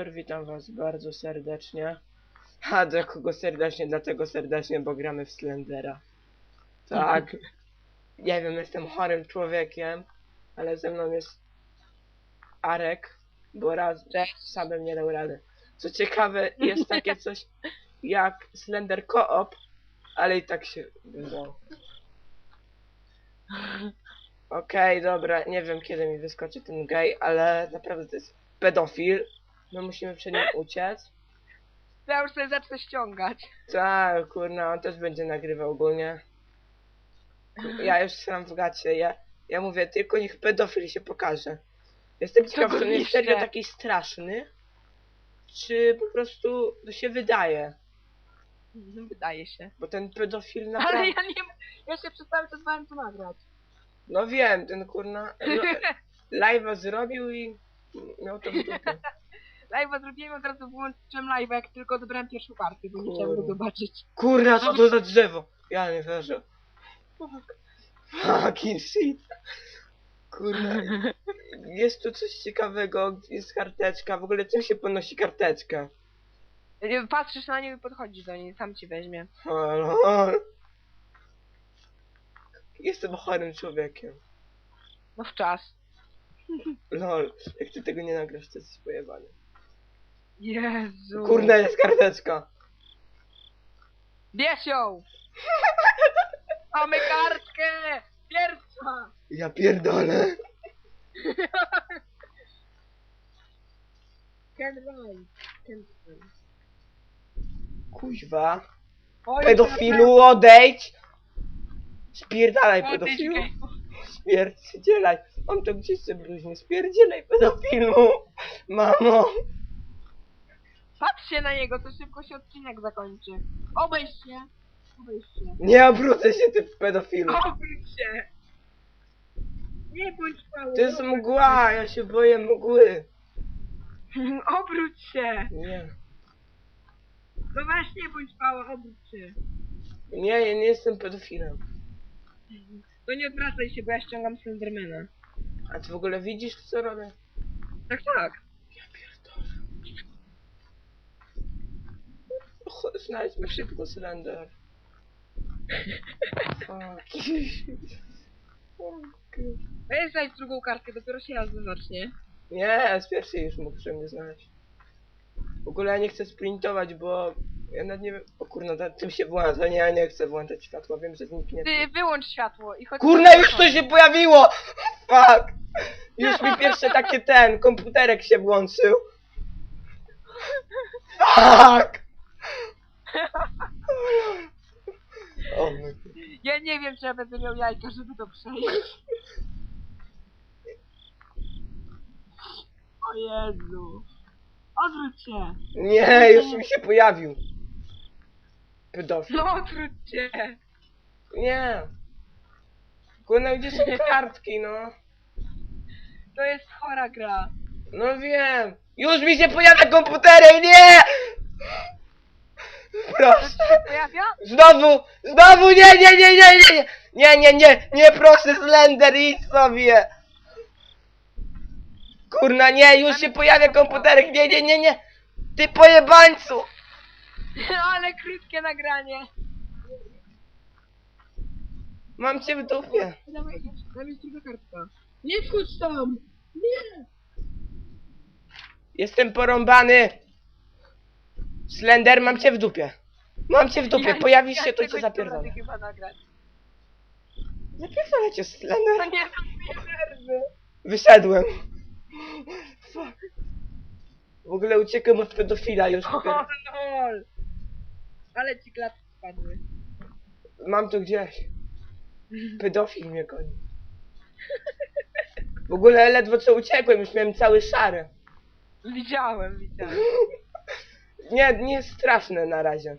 wieczór, witam was bardzo serdecznie. A dla kogo serdecznie? Dlatego serdecznie, bo gramy w Slendera. Tak. Nie wiem, jestem chorym człowiekiem, ale ze mną jest Arek, bo raz samym nie dał rady. Co ciekawe, jest takie coś jak Slender Coop, ale i tak się wydało. Okej, dobra, nie wiem kiedy mi wyskoczy ten gej, ale naprawdę to jest pedofil. My musimy przed nim uciec. Ja już sobie zacznę ściągać. Tak, kurna, on też będzie nagrywał ogólnie. Ja już sam w gacie, ja, ja mówię, tylko niech pedofil się pokaże. Jestem ciekaw, czy on jest serio taki straszny, czy po prostu to się wydaje. Wydaje się. Bo ten pedofil Ale naprawdę... ja nie... Ja się przez cały czas bałem to nagrać. No wiem, ten kurna no, live'a zrobił i miał to w dupie. Live'a zrobiłem, od razu włączyłem live'a, jak tylko odebrałem pierwszą kartę, bo nie chciałem go Kurwa. zobaczyć. Kurna, co to za drzewo? Ja nie wierzę. Fucking shit. Kurna. Jest tu coś ciekawego, jest karteczka. W ogóle czym się podnosi karteczka? Patrzysz na nią i podchodzisz do niej, sam ci weźmie. Halo. Jestem chorym człowiekiem. No w czas. Lol, jak ty tego nie nagrasz, to jesteś pojebany. Jezu. Kurna, jest karteczka. Bierz ją! Mamy kartkę! Pierwsza! Ja pierdolę. Can run. Can run. Kuźwa. Oj, Pedofilu, odejdź! Spierdalaj, Odejdź, pedofilu. Spierdzielaj. On to gdzieś sobie bluźnie. Spierdzielaj, pedofilu. Mamo. Patrzcie na niego, to szybko się odcinek zakończy. Obejść się. Obejść się. Nie obrócę się, ty pedofilu. Obróć się. Nie bądź mały. To jest mgła, ja się boję mgły. Obróć się. Nie. No właśnie, bądź mała, obróć się. Nie, ja nie jestem pedofilem. To nie odwracaj się, bo ja ściągam Slendermana. A ty w ogóle widzisz, co robię? Tak, tak. Ja pierdolę. Chodź, znajdźmy szybko Slender. Fuck. Fuck. Weź znajdź drugą kartkę, dopiero się jazda zacznie. Nie, z pierwszej już muszę mnie znaleźć. W ogóle ja nie chcę sprintować, bo ja nawet nie wiem. O kurna, ta- tym się włącza. Nie, ja nie chcę włączać światła, wiem, że zniknie. Ty wyłącz światło i chodź... Kurna, już to się pojawiło! Fuck! Już mi pierwsze takie ten, komputerek się włączył. Fuck! O my... Czy ja będę miał jajka, żeby to przejść. O Jezu. Odwróć się. Nie, już mi się pojawił. Pedofil. No odwróć się. Nie. Kurna, gdzie są kartki, no? To jest chora gra. No wiem. Już mi się pojawia komputerek, nie! Proszę! Się pojawia? Znowu! Znowu! Nie, nie, nie, nie, nie! nie. Nie, nie, nie! Nie, proszę Slender, idź sobie! Kurna, nie! Już się pojawia komputerek! Nie, nie, nie, nie! Ty pojebańcu! Ale krótkie nagranie. Mam cię w dupie! Nie wchodź tam! Nie! Jestem porąbany! Slender, mam cię w dupie. Mam cię w dupie, pojawisz się, to cię nie zapierdolę. chyba nagrać. Zapierdolę cię, To Slender. nie są. Wyszedłem. Fuck. W ogóle uciekłem od pedofila już. O lol. Ale ci klatki spadły. Mam to gdzieś. Pedofil mnie goni. W ogóle ledwo co uciekłem, już miałem cały szary. Widziałem, widziałem. Nie, nie jest straszne na razie.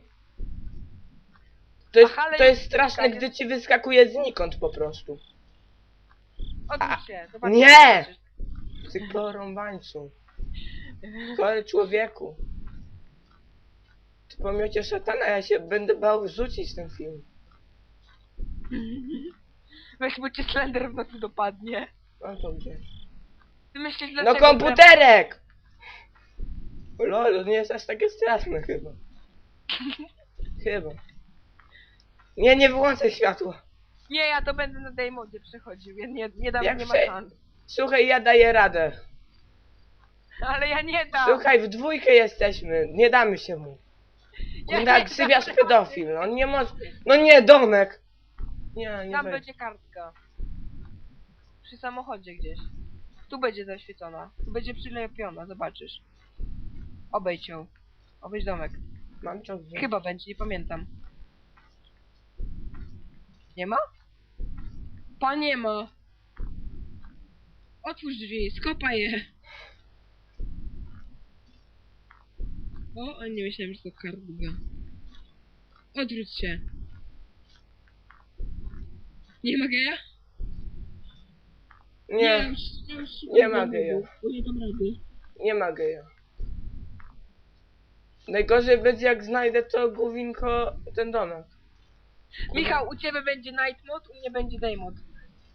To jest, Ach, ale to jest jest straszne, gdy ci wyskakuje znikąd po prostu. Odwróć się. Zobacz, Nie! zobaczysz. Ty porąbańcu. Chory człowieku. Ty pomiocie szatana, ja się będę bał wrzucić ten film. Weź, bo cię Slender w nocy dopadnie. No to gdzie? Ty myślisz, No komputerek! Lol, nie jest aż takie straszne chyba. Chyba. Nie, nie wyłączaj światła. Nie, ja to będę na Daymodzie przechodził. Ja nie, nie dam, Jak nie ma prze- szans. Słuchaj, ja daję radę. Ale ja nie dam. Słuchaj, w dwójkę jesteśmy. Nie damy się mu. Ja nie dam. pedofil. On nie może... No nie, domek. Nie, nie Tam wejdzie. będzie kartka. Przy samochodzie gdzieś. Tu będzie zaświecona. Tu będzie przylepiona, zobaczysz. Obejdź ją. Obejdź domek. Mam gdzieś. Chyba będzie, nie pamiętam. Nie ma? Pa nie ma. Otwórz drzwi, skopaj je. O, a nie myślałem, że to kartka. Odwróć się. Nie ma geja? Nie, już, już, nie ma geja. Bo nie dam rady. nie ma geja. Najgorzej będzie jak znajdę to główinko, ten domek. Michał, u ciebie będzie night mode, u mnie będzie day mode.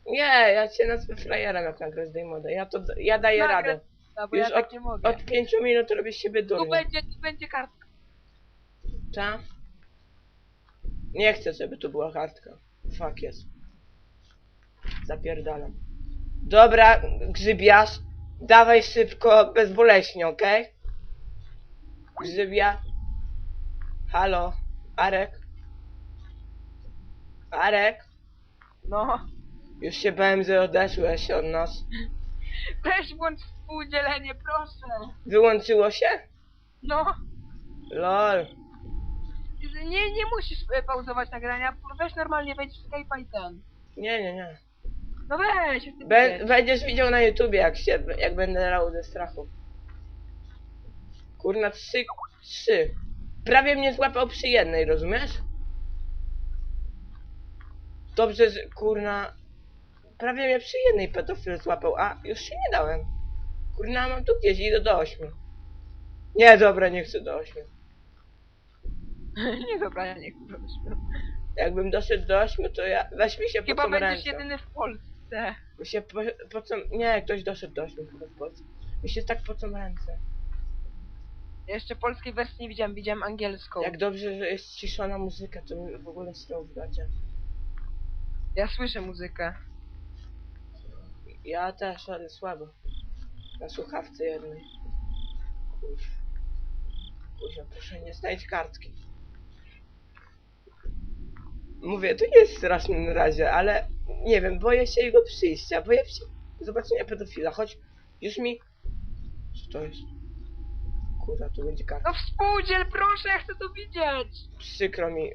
Nie, ja cię nazwę frajerem jak nagrasz Daymoda. Ja to, ja daję Nagra- radę. No, bo Już ja tak nie mogę. Od pięciu minut robię z siebie Tu będzie, tu będzie kartka. Ta? Nie chcę, żeby tu była kartka. Fuck jest. Zapierdalam. Dobra, grzybiarz. Dawaj szybko, bezboleśnie, okej? Grzybia. Halo? Arek? Arek? No. Już się bałem, że odeszłeś od nas. Weź włącz współdzielenie, proszę. Wyłączyło się? No. Lol. Nie, nie musisz e, pauzować nagrania. Weź normalnie wejdź w Skype'a i ten. Nie, nie, nie. No weź, ty Be wiesz. będziesz widział na YouTubie, jak się, jak będę rał ze strachu. Kurna, trzy, trzy. Prawie mnie złapał przy jednej, rozumiesz? Dobrze, że kurna... Prawie mnie przy jednej pedofil złapał, a już się nie dałem. Kurna, mam tu gdzieś, idę do ośmiu. Nie, dobra, nie chcę do ośmiu. nie dobra, ja nie chcę. Jakbym doszedł do ośmiu, to ja... Weź mi się po Chyba będziesz jedyny w Polsce. Mi się po, po co... Nie, ktoś doszedł do ośmiu chyba w Polsce. Mi się tak po co ręce. Ja jeszcze polskiej wersji nie widziałem, widziałem angielską. Jak dobrze, że jest ciszona muzyka, to mi w ogóle strał w gacie. Ja słyszę muzykę. Ja też, ale słabo. Na słuchawce jednej. Kurwa, proszę nie znajdź kartki. Mówię, to nie jest straszne na razie, ale nie wiem, boję się jego przyjścia, boję się zobaczenia pedofila, choć już mi... Co to jest? Kurwa, tu będzie kartka. No współdziel, proszę, ja chcę to widzieć. Przykro mi,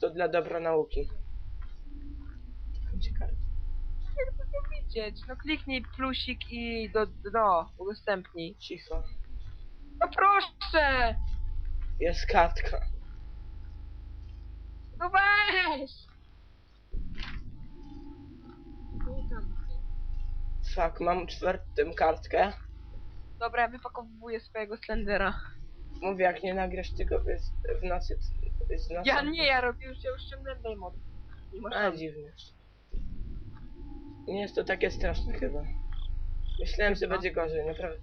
to dla dobra nauki. Będzie karta. Ja chcę to widzieć. No kliknij plusik i do, no, udostępnij. Cicho. No proszę! Jest kartka. No weź! Fuck, mam czwartym kartkę. Dobra, ja wypakowuję swojego Slendera. Mówię, jak nie nagrasz tego bez, w nocy, z nocy. Ja nie, ja robię już, ja już ściągnąłem Daemon. Nie ma A. Nie jest to takie straszne chyba. Myślałem, że będzie gorzej, naprawdę.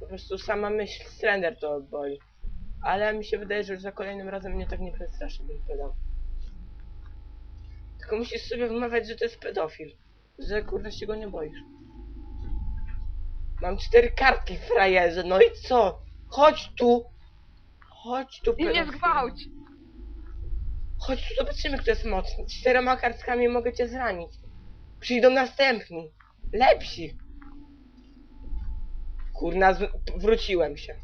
Po prostu sama myśl Slender to boli. Ale mi się wydaje, że już za kolejnym razem mnie tak nie przestraszy, bym pedał. Tylko musisz sobie wmawiać, że to jest pedofil. Że kurde się go nie boisz. Mam cztery kartki, frajerze, no i co? Chodź tu! Chodź tu, I nie pedofilu. zgwałć! Chodź tu, zobaczymy, kto jest mocny. Czterema kartkami mogę cię zranić. Przyjdą następni. Lepsi. Kurna, z... wróciłem się.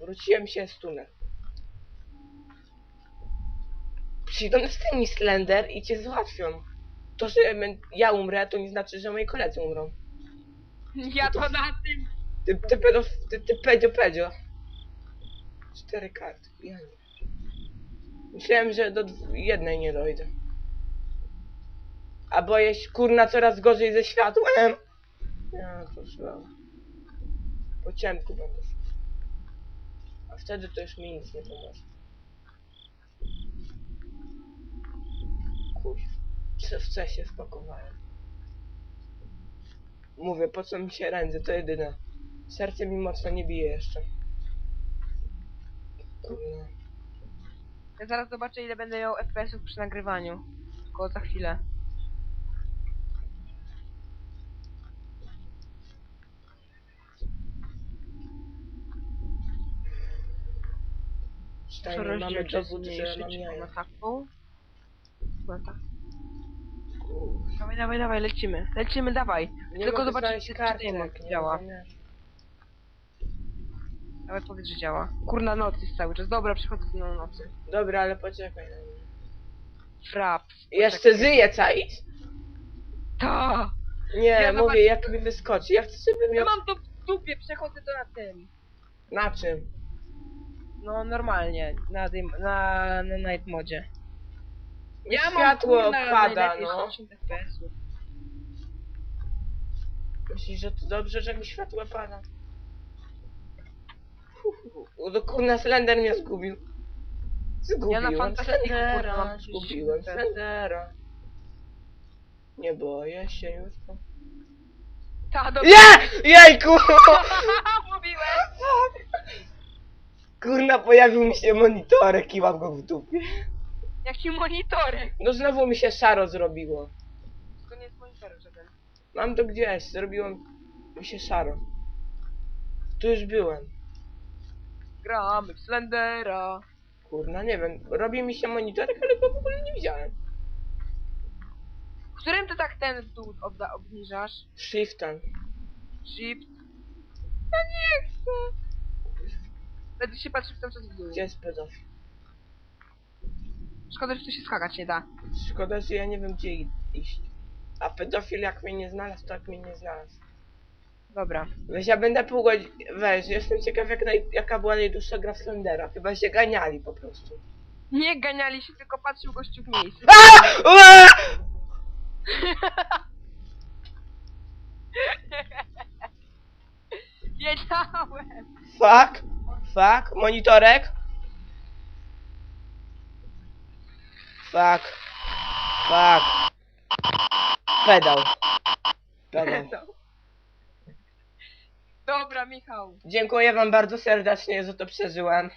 Wróciłem się z tunel. Przyjdą następni Slender i cię załatwią. To, że my- ja umrę, to nie znaczy, że moi koledzy umrą. Ja to na tym... Ty, ty pedof... Ty, ty pedio, pedio. Cztery kartki, ja nie. Myślałem, że do jednej nie dojdę. A boję się, kurna, coraz gorzej ze światłem. Ja, to słabo. Po ciemku będę szedł. A wtedy to już mi nic nie pomoże. Co- W się wpakowałem? Mówię, po co mi się ręce, to jedyne. Serce mi mocno nie bije jeszcze. Kurna. Ja zaraz zobaczę ile będę miał FPS-ów przy nagrywaniu. Tylko za chwilę. Muszę mamy rozdzielczyć dowód, że mam na taką. Na tak. Dawaj, dawaj, dawaj, lecimy. Lecimy, dawaj. Nie Tylko mogę zobaczyć, znaleźć czy kartek, nie działa. rozumiesz? Dawaj, powiedz, że działa. Kurna noc jest cały czas. Dobra, przychodzę na nocy. Dobra, ale poczekaj na mnie. Frap. Jeszcze żyje, czaisz? Ta! Nie, Ja mówię, jak mi wyskoczy. Ja chcę, żeby Ja miał... mam to w dupie, przechodzę to na tym. Na czym? No normalnie, na, tym, na, na night modzie. Ja mam Światło kurna pada, najlepiej no. 60 FPS-ów. Myślisz, że to dobrze, że mi światło pada? O, do kurna Slender mnie zgubił. Zgubiłem Ja na kurna, Slendera, mam zgubiłem 30 Slendera. Nie boję się już. Ta. Nie! Jejku! Mówiłem! Kurna, pojawił mi się monitorek i mam go w dupie. Jaki monitorek! No znowu mi się szaro zrobiło. To nie jest monitorek żaden. Mam to gdzieś, zrobiłem mi się szaro. Tu już byłem. Gramy w Slendera. Kurna, nie wiem, robi mi się monitorek, ale go w ogóle nie widziałem. Którym ty tak ten w dół obda- obniżasz? Shiftem. Shift. Ja nie chcę. Będę się patrzył cały czas w dół. Gdzie jest pedofil? Szkoda, że tu się skakać nie da. Szkoda, że ja nie wiem gdzie iść. A pedofil jak mnie nie znalazł, to jak mnie nie znalazł. Dobra. Weź ja będę pół godziny... Weź, jestem ciekaw jak naj... jaka była najdłuższa gra w Slendera. Chyba się ganiali po prostu. Nie ganiali się, tylko patrzył gościu w miejscu. Wiedziałem! Fuck! Fuck! Monitorek! Fuck! Fuck! Pedał. Pedał. Dobra, Michał. Dziękuję wam bardzo serdecznie, że to przeżyłem.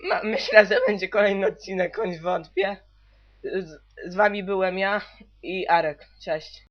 Ma- Myślę, że będzie kolejny odcinek, choć wątpię. Z, z wami byłem ja i Arek. Cześć.